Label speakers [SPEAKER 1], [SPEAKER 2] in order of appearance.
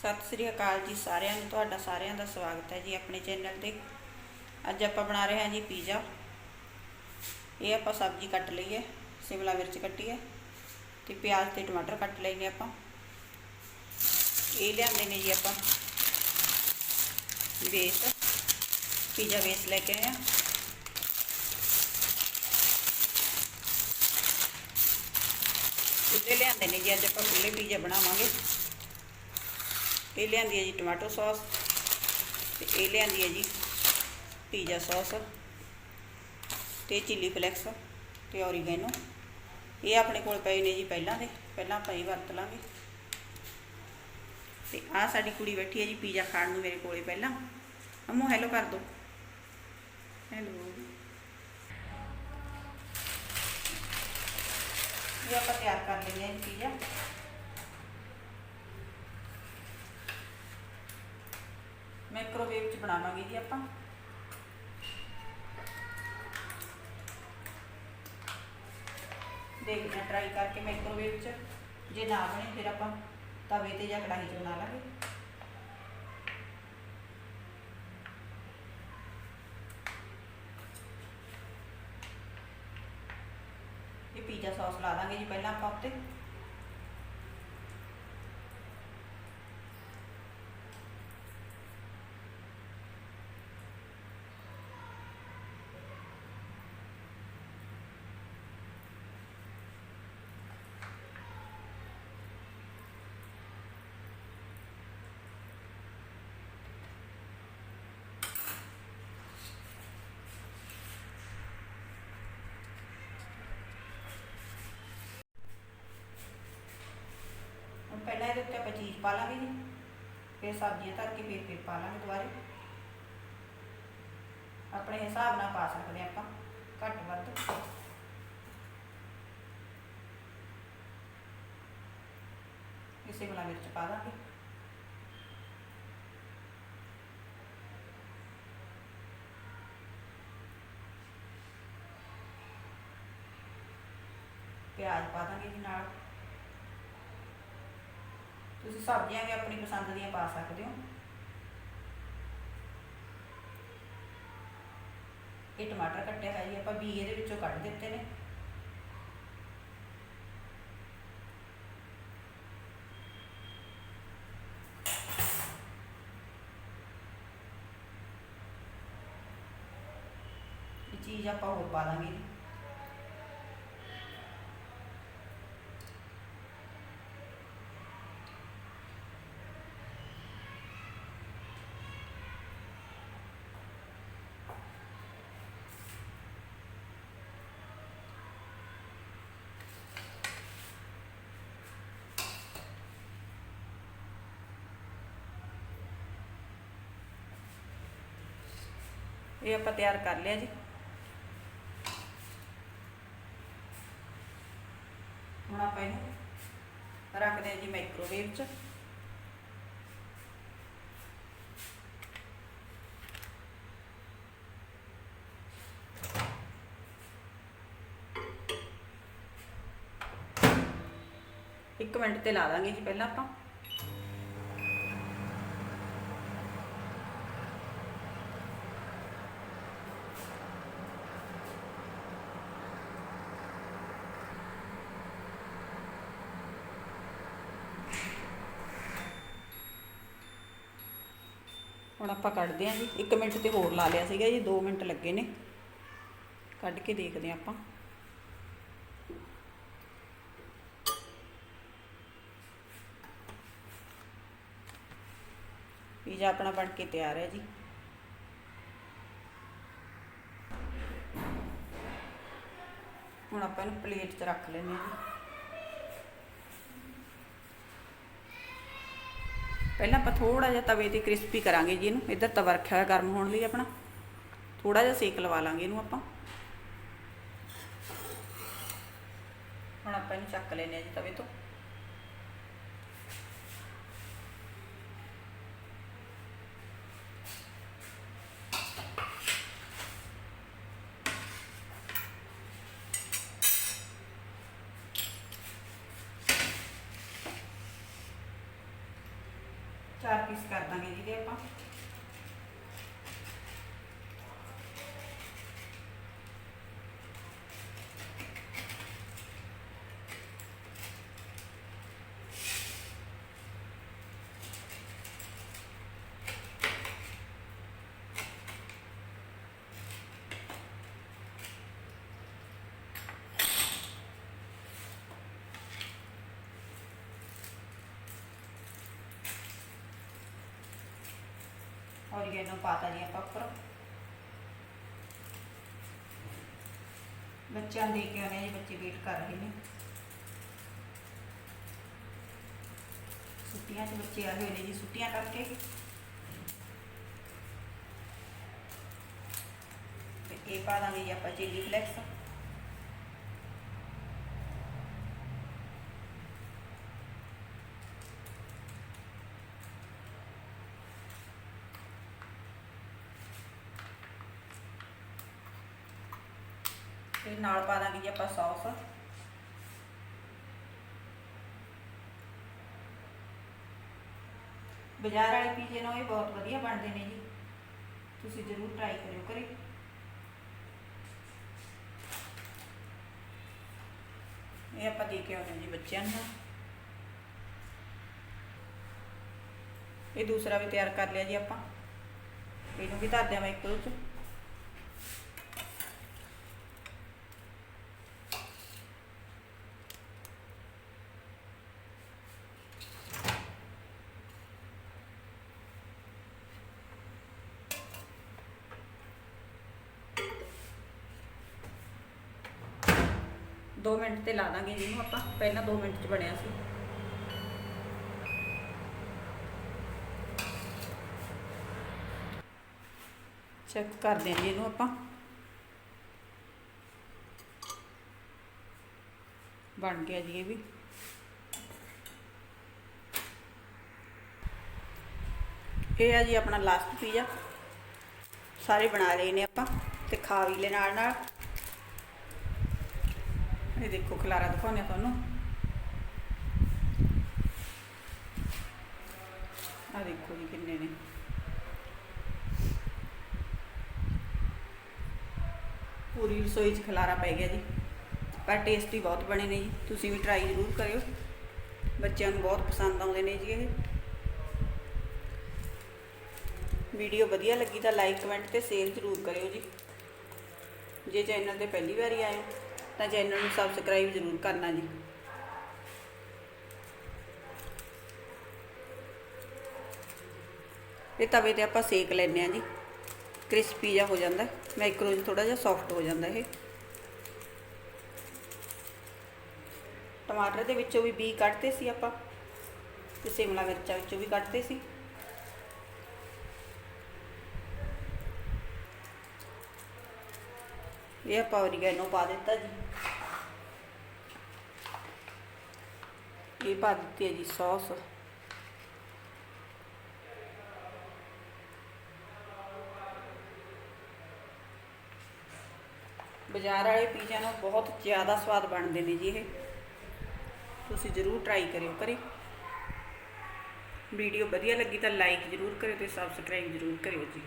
[SPEAKER 1] ਸਤਿ ਸ੍ਰੀ ਅਕਾਲ ਜੀ ਸਾਰਿਆਂ ਨੂੰ, ਤੁਹਾਡਾ ਸਾਰਿਆਂ ਦਾ ਸਵਾਗਤ ਹੈ ਜੀ ਆਪਣੇ ਚੈਨਲ ਤੇ। ਅੱਜ ਆਪਾਂ ਬਣਾ ਰਹੇ ਹਾਂ ਜੀ ਪੀਜ਼ਾ ਇਹ ਆਪਾਂ ਸਬਜ਼ੀ ਕੱਟ ਲਈ ਹੈ, ਸ਼ਿਮਲਾ ਮਿਰਚ ਕੱਟੀ ਹੈ ਤੇ ਪਿਆਜ਼ ਤੇ ਟਮਾਟਰ ਕੱਟ ਲਏ ਨੇ ਆਪਾਂ। ਇਹ ਲਿਆਂਦੇ ਨੇ ਜੀ ਆਪਾਂ ਬੇਸ ਪੀਜ਼ਾ ਬੇਸ ਲੈ ਕੇ ਆਏ ਹਾਂ। ਉੱਤੇ ਲਿਆਂਦੇ ਨੇ ਜੀ ਅੱਜ ਆਪਾਂ ਖੁੱਲੇ ਪੀਜ਼ਾ ਬਣਾਵਾਂਗੇ। ਇਹ ਲਿਆਂਦੀ ਹੈ ਜੀ ਟਮਾਟੋ ਸੌਸ ਤੇ ਇਹ ਲਿਆਂਦੀ ਹੈ ਜੀ ਪੀਜ਼ਾ ਸੌਸ ਤੇ ਚਿੱਲੀ ਫਲੈਕਸ ਤੇ ਔਰੀਗੈਨੋ ਇਹ ਆਪਣੇ ਕੋਲ ਪਏ ਨੇ ਜੀ ਪਹਿਲਾਂ ਦੇ ਪਹਿਲਾਂ ਆਪਾਂ ਇਹ ਵਰਤ ਲਾਂਗੇ। ਤੇ ਆਹ ਸਾਡੀ ਕੁੜੀ ਬੈਠੀ ਹੈ ਜੀ ਪੀਜ਼ਾ ਖਾਣ ਨੂੰ ਮੇਰੇ ਕੋਲੇ ਪਹਿਲਾਂ। ਅਮੋ ਹੈਲੋ ਕਰ ਦੋ। ਹੈਲੋ ਇਹ ਆਪਾਂ ਤਿਆਰ ਕਰ ਲੈਂਦੇ ਹਾਂ ਪੀਜ਼ਾ। ਮਾਈਕ੍ਰੋਵੇਵ ਚ ਬਣਾਵਾਂਗੇ ਜੀ ਆਪਾਂ। ਦੇਖਦੇ ਹਾਂ ਟਰਾਈ ਕਰਕੇ ਮਾਈਕ੍ਰੋਵੇਵ ਚ। ਜੇ ਨਾ ਬਣੇ, ਫਿਰ ਆਪਾਂ ਤਵੇ ਤੇ ਜਾਂ ਕੜਾਹੀ 'ਚ ਬਣਾ ਲਾਂਗੇ। ਇਹ ਪੀਜ਼ਾ ਸੌਸ ਲਾ ਦਾਂਗੇ ਜੀ ਪਹਿਲਾਂ ਆਪਾਂ ਉੱਤੇ। ਪਹਿਲਾਂ ਇਹਦੇ ਉੱਤੇ ਆਪਾਂ ਚੀਜ਼ ਪਾ ਲਾਂਗੇ ਜੀ। ਫਿਰ ਸਬਜ਼ੀਆਂ ਧਰ ਕੇ ਫਿਰ ਫਿਰ ਪਾ ਲਾਂਗੇ ਦੁਬਾਰੇ। ਆਪਣੇ ਹਿਸਾਬ ਨਾਲ ਪਾ ਸਕਦੇ ਆਪਾਂ, ਘੱਟ ਵੱਧ। ਇਸੇ ਵਾਲਾ ਮਿਰਚ ਪਾ ਦਾਂਗੇ ਪਿਆਜ਼ ਪਾ ਦਾਂਗੇ ਜੀ ਨਾਲ। ਤੁਸੀਂ ਸਬਜ਼ੀਆਂ ਵੀ ਆਪਣੀ ਪਸੰਦ ਦੀਆਂ ਪਾ ਸਕਦੇ ਹੋ। ਇਹ ਟਮਾਟਰ ਕੱਟਿਆ ਹੈ ਜੀ, ਆਪਾਂ ਬੀ ਇਹਦੇ ਵਿੱਚੋਂ ਕੱਢ ਦਿੱਤੇ ਨੇ। ਚੀਜ਼ ਆਪਾਂ ਹੋਰ ਪਾ ਦਾਂਗੇ ਇਹ ਆਪਾਂ ਤਿਆਰ ਕਰ ਲਿਆ ਜੀ। ਹੁਣ ਆਪਾਂ ਇਹਨੂੰ ਰੱਖਦੇ ਹਾਂ ਜੀ ਮਾਈਕ੍ਰੋਵੇਵ 'ਚ। ਇੱਕ ਮਿੰਟ ਤੇ ਲਾ ਦਾਂਗੇ ਜੀ ਪਹਿਲਾਂ ਆਪਾਂ। ਹੁਣ ਆਪਾਂ ਕੱਢਦੇ ਹਾਂ ਜੀ। 1 ਮਿੰਟ ਤੇ ਹੋਰ ਲਾ ਲਿਆ ਸੀਗਾ ਜੀ 2 ਮਿੰਟ ਲੱਗੇ ਨੇ। ਕੱਢ ਕੇ ਦੇਖਦੇ ਹਾਂ ਆਪਾਂ। ਪੀਜ਼ਾ ਆਪਣਾ ਬਣ ਕੇ ਤਿਆਰ ਹੈ ਜੀ। ਹੁਣ ਆਪਾਂ ਇਹਨੂੰ ਪਲੇਟ 'ਚ ਰੱਖ ਲੈਂਦੇ ਹਾਂ ਪਹਿਲਾਂ ਆਪਾਂ ਥੋੜਾ ਜਿਹਾ ਤਵੇ ਤੇ ਕ੍ਰਿਸਪੀ ਕਰਾਂਗੇ ਜੀ ਇਹਨੂੰ। ਇੱਧਰ ਤਵਾ ਰੱਖਿਆ ਹੋਇਆ ਗਰਮ ਹੋਣ ਲਈ ਆਪਣਾ। ਥੋੜਾ ਜਿਹਾ ਸੇਕ ਲਵਾ ਲਾਂਗੇ ਇਹਨੂੰ ਆਪਾਂ। ਹੁਣ ਆਪਾਂ ਇਹਨੂੰ ਚੱਕ ਲੈਨੇ ਆ ਜੀ ਤਵੇ ਤੋਂ। ਚਾਰ ਪੀਸ ਕਰ ਦਾਂਗੇ ਜਿਹਦੇ ਆਪਾਂ ਔਰੀਗੈਨੋ ਪਾਤਾ ਜੀ ਆਪਾਂ ਉੱਪਰ। ਬੱਚਿਆਂ ਨੂੰ ਦੇ ਕੇ ਆਉਣੇ ਜੀ, ਬੱਚੇ ਵੇਟ ਕਰ ਰਹੇ ਨੇ। ਛੁੱਟੀਆਂ 'ਚ ਬੱਚੇ ਆਏ ਹੋਏ ਨੇ ਜੀ, ਛੁੱਟੀਆਂ ਕਰਕੇ। ਤੇ ਇਹ ਪਾ ਦਾਂਗੇ ਜੀ ਆਪਾਂ ਚਿੱਲੀ ਫਲੈਕਸ ਤੇ ਨਾਲ ਪਾ ਦਾਂਗੇ ਜੀ ਆਪਾਂ ਸੌਸ। ਬਾਜ਼ਾਰ ਵਾਲੇ ਪੀਜ਼ੇ ਨਾਲ ਇਹ ਬਹੁਤ ਵਧੀਆ ਬਣਦੇ ਨੇ ਜੀ। ਤੁਸੀਂ ਜ਼ਰੂਰ ਟਰਾਈ ਕਰਿਓ ਕਰੇ ਇਹ ਆਪਾਂ ਦੇ ਕੇ ਆਉਂਦੇ ਜੀ ਬੱਚਿਆਂ ਨੂੰ। ਇਹ ਦੂਸਰਾ ਵੀ ਤਿਆਰ ਕਰ ਲਿਆ ਜੀ ਆਪਾਂ। ਇਹਨੂੰ ਵੀ ਧਰ ਦਿਆਂ ਮਾਈਕਰੋ ਚ। ਦੋ ਮਿੰਟ ਤੇ ਲਾ ਦਾਂਗੇ ਜੀ ਇਹਨੂੰ ਆਪਾਂ, ਪਹਿਲਾਂ 2 ਮਿੰਟ ਚ ਬਣਿਆ ਸੀ। ਚੈੱਕ ਕਰਦੇ ਹਾਂ ਇਹਨੂੰ ਆਪਾਂ। ਬਣ ਗਿਆ ਜੀ ਇਹ ਵੀ। ਇਹ ਆ ਜੀ ਆਪਣਾ ਲਾਸਟ ਪੀਜ਼ਾ। ਸਾਰੇ ਬਣਾ ਲਏ ਨੇ ਆਪਾਂ ਤੇ ਖਾ ਵੀ ਲੈ ਨਾਲ ਨਾਲ। ਇਹ ਦੇਖੋ ਖਲਾਰਾ ਦਿਖਾਉਂਦੇ ਆ ਤੁਹਾਨੂੰ ਆ ਦੇਖੋ ਜੀ ਕਿੰਨੇ ਨੇ ਪੂਰੀ ਰਸੋਈ 'ਚ ਖਲਾਰਾ ਪੈ ਗਿਆ ਜੀ ਪਰ ਟੇਸਟੀ ਬਹੁਤ ਬਣੇ ਨੇ ਜੀ ਤੁਸੀਂ ਵੀ ਟਰਾਈ ਜ਼ਰੂਰ ਕਰਿਓ ਬੱਚਿਆਂ ਨੂੰ ਬਹੁਤ ਪਸੰਦ ਆਉਂਦੇ ਨੇ ਜੀ ਇਹ ਵੀਡੀਓ ਵਧੀਆ ਲੱਗੀ ਤਾਂ ਲਾਈਕ ਕਮੈਂਟ ਤੇ ਸ਼ੇਅਰ ਜ਼ਰੂਰ ਕਰਿਓ ਜੀ ਜੇ ਚੈਨਲ ਤੇ ਪਹਿਲੀ ਵਾਰੀ ਆਏ ਹੋ ਤਾਂ ਚੈਨਲ ਨੂੰ ਸਬਸਕ੍ਰਾਈਬ ਜ਼ਰੂਰ ਕਰਨਾ ਜੀ। ਇਹ ਤਵੇ ਤੇ ਆਪਾਂ ਸੇਕ ਲੈਨੇ ਆ ਜੀ। ਕ੍ਰਿਸਪੀ ਜਿਹਾ ਹੋ ਜਾਂਦਾ ਮਾਈਕਰੋ 'ਚ ਥੋੜਾ ਜਿਹਾ ਸੌਫਟ ਹੋ ਜਾਂਦਾ ਇਹ। ਟਮਾਟਰ ਦੇ ਵਿੱਚੋਂ ਵੀ ਬੀ ਕੱਢਦੇ ਸੀ ਆਪਾਂ, ਤੇ ਸ਼ਿਮਲਾ ਮਿਰਚਾਂ ਵਿੱਚੋਂ ਵੀ ਕੱਢਦੇ ਸੀ। ਇਹ ਆਪਾਂ ਔਰੀਗੈਨੋ ਪਾ ਦਿੱਤਾ ਜੀ। ਇਹ ਪਾ ਦਿੱਤੀ ਹੈ ਜੀ ਸੌਸ ਬਾਜ਼ਾਰ ਵਾਲੇ ਪੀਜ਼ਾ ਨਾਲ ਬਹੁਤ ਜ਼ਿਆਦਾ ਸਵਾਦ ਬਣਦੇ ਨੇ ਜੀ ਇਹ। ਤੁਸੀਂ ਜ਼ਰੂਰ ਟਰਾਈ ਕਰਿਓ ਕਰੇ ਵੀਡੀਓ ਵਧੀਆ ਲੱਗੀ ਤਾਂ ਲਾਈਕ ਜ਼ਰੂਰ ਕਰਿਓ ਤੇ ਸਬਸਕ੍ਰਾਈਬ ਜ਼ਰੂਰ ਕਰਿਓ ਜੀ।